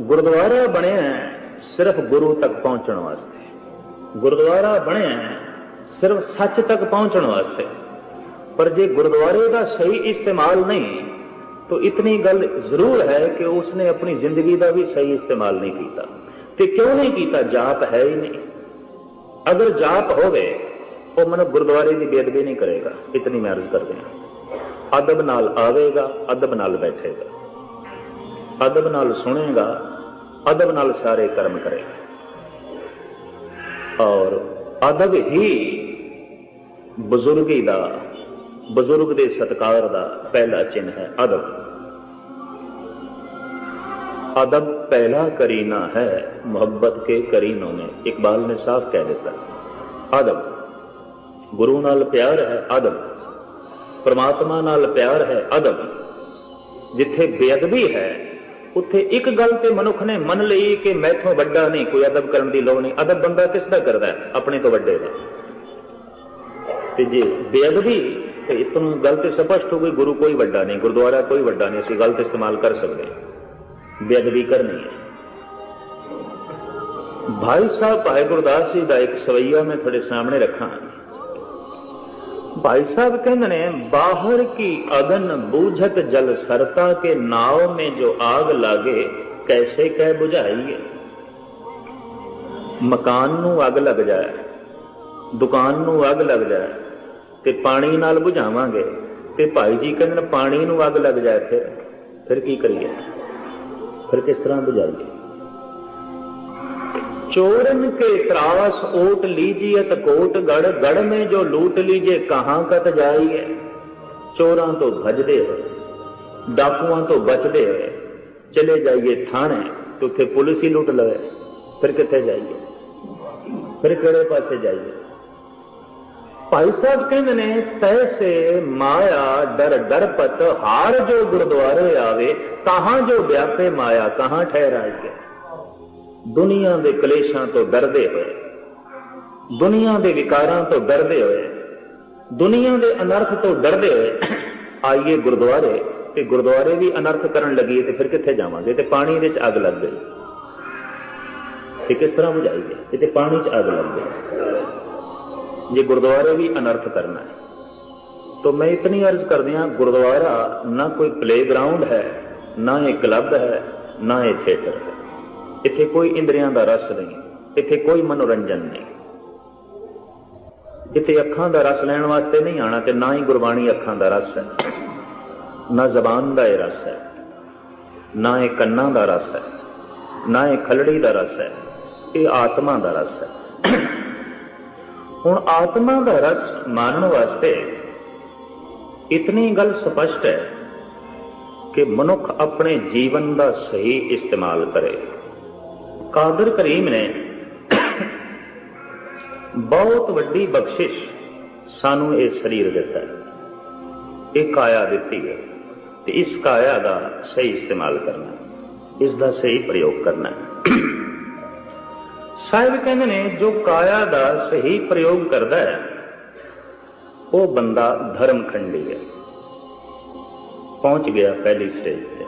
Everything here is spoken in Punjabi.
ਗੁਰਦੁਆਰਾ ਬਣਿਆ ਸਿਰਫ ਗੁਰੂ ਤੱਕ ਪਹੁੰਚਣ ਵਾਸਤੇ। ਗੁਰਦੁਆਰਾ ਬਣਿਆ ਸਿਰਫ ਸੱਚ ਤੱਕ ਪਹੁੰਚਣ ਵਾਸਤੇ। ਪਰ ਜੇ ਗੁਰਦੁਆਰੇ ਦਾ ਸਹੀ ਇਸਤੇਮਾਲ ਨਹੀਂ, ਤਾਂ ਇਤਨੀ ਗੱਲ ਜ਼ਰੂਰ ਹੈ ਕਿ ਉਸਨੇ ਆਪਣੀ ਜ਼ਿੰਦਗੀ ਦਾ ਵੀ ਸਹੀ ਇਸਤੇਮਾਲ ਨਹੀਂ ਕੀਤਾ। ਤੇ ਕਿਉਂ ਨਹੀਂ ਕੀਤਾ? ਜਾਪ ਹੈ ਹੀ ਨਹੀਂ। ਅਗਰ ਜਾਪ ਹੋਵੇ, ਉਹ ਮਨ ਗੁਰਦੁਆਰੇ ਦੀ ਬੇਅਦਬੀ ਨਹੀਂ ਕਰੇਗਾ। ਇਤਨੀ ਮੈਂ ਅਰਜ਼ ਕਰਦੇ ਹਾਂ। ਅਦਬ ਨਾਲ ਆਵੇਗਾ, ਅਦਬ ਨਾਲ ਬੈਠੇਗਾ। ਅਦਬ ਨਾਲ ਸੁਣੇਗਾ ਅਦਬ ਨਾਲ ਸਾਰੇ ਕਰਮ ਕਰੇਗਾ ਔਰ ਅਦਬ ਹੀ ਬਜ਼ੁਰਗੀ ਦਾ ਬਜ਼ੁਰਗ ਦੇ ਸਤਕਾਰ ਦਾ ਪਹਿਲਾ ਚਿੰਨ ਹੈ ਅਦਬ अदब पहला करीना है मोहब्बत के करीनों में इकबाल ने साफ कह देता अदब गुरु नाल प्यार है अदब परमात्मा नाल प्यार है अदब ਜਿੱਥੇ ਬੇਅਦਬੀ ਹੈ ਉੱਥੇ ਇੱਕ ਗੱਲ ਤੇ ਮਨੁੱਖ ਨੇ ਮੰਨ ਲਈ ਕਿ ਮੈਥੋਂ ਵੱਡਾ ਨਹੀਂ, ਕੋਈ ਅਦਬ ਕਰਨ ਦੀ ਲੋੜ ਨਹੀਂ। ਅਦਬ ਬੰਦਾ ਕਿਸ ਦਾ ਕਰਦਾ ਆਪਣੇ ਤੋਂ ਵੱਡੇ ਦਾ। ਤੇ ਜੇ ਬੇਅਦਬੀ, ਤੇ ਇਤਨੂੰ ਗਲਤ ਸਪਸ਼ਟ ਹੋ ਗਈ, ਗੁਰੂ ਕੋਈ ਵੱਡਾ ਨਹੀਂ, ਗੁਰਦੁਆਰਾ ਕੋਈ ਵੱਡਾ ਨਹੀਂ, ਅਸੀਂ ਗਲਤ ਇਸਤੇਮਾਲ ਕਰ ਸਕਦੇ ਬੇਅਦਬੀ ਕਰਨੀ ਹੈ। ਭਾਈ ਸਾਹਿਬ, ਭਾਈ ਗੁਰਦਾਸ ਜੀ ਦਾ ਇੱਕ ਸਵਈਆ ਮੈਂ ਤੁਹਾਡੇ ਸਾਹਮਣੇ ਰੱਖਾਂ। भाई साहब कहते ने बाहर की अगन बूझत जल सरता के नाव में जो आग लागे कैसे कह बुझाइए ਮਕਾਨ ਨੂੰ ਅੱਗ ਲੱਗ ਜਾਏ ਦੁਕਾਨ ਨੂੰ ਅੱਗ ਲੱਗ ਜਾਏ ਤੇ ਪਾਣੀ ਨਾਲ ਬੁਝਾਵਾਂਗੇ ਤੇ ਭਾਈ ਜੀ ਕਹਿੰਦੇ ਨੇ ਪਾਣੀ ਨੂੰ ਅੱਗ ਲੱਗ ਜਾਏ ਫਿਰ ਫਿਰ ਕੀ ਕਰੀਏ फिर किस तरह बुझाइए चोरन के त्रास ओट लीजिए कोट गढ़ गढ़ में जो लूट लीजिए, कहाँ कत जाइए? चोरा तो भजदे हो, डाकुआ तो बचते हो। चले जाइए थाने तो फिर पुलिस ही लूट लवे। फिर कितने जाइए? फिर कड़े पासे जाइए? भाई साहब कहने तैसे माया डर डर पत हार जो गुरुद्वारे आवे, कहाँ जो व्यापे माया, कहाँ ठहराइए? ਦੁਨੀਆ ਦੇ ਕਲੇਸ਼ਾਂ ਤੋਂ ਡਰਦੇ ਹੋਏ, ਦੁਨੀਆ ਦੇ ਵਿਕਾਰਾਂ ਤੋਂ ਡਰਦੇ ਹੋਏ, ਦੁਨੀਆ ਦੇ ਅਨਰਥ ਤੋਂ ਡਰਦੇ ਹੋਏ, ਆਈਏ ਗੁਰਦੁਆਰੇ, ਤੇ ਗੁਰਦੁਆਰੇ ਵੀ ਅਨਰਥ ਕਰਨ ਲੱਗੀਏ ਤੇ ਫਿਰ ਕਿੱਥੇ ਜਾਵਾਂਗੇ? ਤੇ ਪਾਣੀ ਵਿੱਚ ਅੱਗ ਲੱਗ ਗਈ। ਤੇ ਕਿਸ ਤਰ੍ਹਾਂ ਬੁਝਾਈਏ ਤੇ ਪਾਣੀ 'ਚ ਅੱਗ ਲੱਗ ਗਈ। ਜੇ ਗੁਰਦੁਆਰੇ ਵੀ ਅਨਰਥ ਕਰਨਾ ਹੈ, ਤਾਂ ਮੈਂ ਇਤਨੀ ਅਰਜ਼ ਕਰਦਿਆਂ ਗੁਰਦੁਆਰਾ ਨਾ ਕੋਈ ਪਲੇਗਰਾਉਂਡ ਹੈ, ਨਾ ਇਹ ਕਲੱਬ ਹੈ, ਨਾ ਇਹ ਥੀਏਟਰ ਹੈ। ਇੱਥੇ ਕੋਈ ਇੰਦਰੀਆਂ ਦਾ ਰਸ ਨਹੀਂ, ਇੱਥੇ ਕੋਈ ਮਨੋਰੰਜਨ ਨਹੀਂ। ਇੱਥੇ ਅੱਖਾਂ ਦਾ ਰਸ ਲੈਣ ਵਾਸਤੇ ਨਹੀਂ ਆਣਾ ਤੇ ਨਾ ਹੀ ਗੁਰਬਾਣੀ ਅੱਖਾਂ ਦਾ ਰਸ ਹੈ, ਨਾ ਜ਼ਬਾਨ ਦਾ ਇਹ ਰਸ ਹੈ, ਨਾ ਇਹ ਕੰਨਾਂ ਦਾ ਰਸ ਹੈ, ਨਾ ਇਹ ਖਲੜੀ ਦਾ ਰਸ ਹੈ, ਇਹ ਆਤਮਾ ਦਾ ਰਸ ਹੈ। ਹੁਣ ਆਤਮਾ ਦਾ ਰਸ ਮਾਨਣ ਵਾਸਤੇ ਇਤਨੀ ਗੱਲ ਸਪਸ਼ਟ ਹੈ ਕਿ ਮਨੁੱਖ ਆਪਣੇ ਜੀਵਨ ਦਾ ਸਹੀ ਇਸਤੇਮਾਲ ਕਰੇ। ਕਾਦਰ ਕਰੀਮ ਨੇ। ਬਹੁਤ ਵੱਡੀ ਬਖਸ਼ਿਸ਼ ਸਾਨੂੰ ਇਹ ਸਰੀਰ ਦਿੱਤਾ। ਹੈ ਇਹ ਕਾਇਆ ਦਿੱਤੀ ਹੈ ਤੇ ਇਸ ਕਾਇਆ ਦਾ ਸਹੀ ਇਸਤੇਮਾਲ ਕਰਨਾ, ਇਸ ਦਾ ਸਹੀ ਪ੍ਰਯੋਗ ਕਰਨਾ। ਸਾਹਿਬ ਕਹਿੰਦੇ ਨੇ, ਜੋ ਕਾਇਆ ਦਾ ਸਹੀ ਪ੍ਰਯੋਗ ਕਰਦਾ ਹੈ, ਉਹ ਬੰਦਾ ਧਰਮ ਖੰਡੀ ਹੈ। ਪਹੁੰਚ ਗਿਆ ਪਹਿਲੀ ਸਟੇਜ ਤੇ।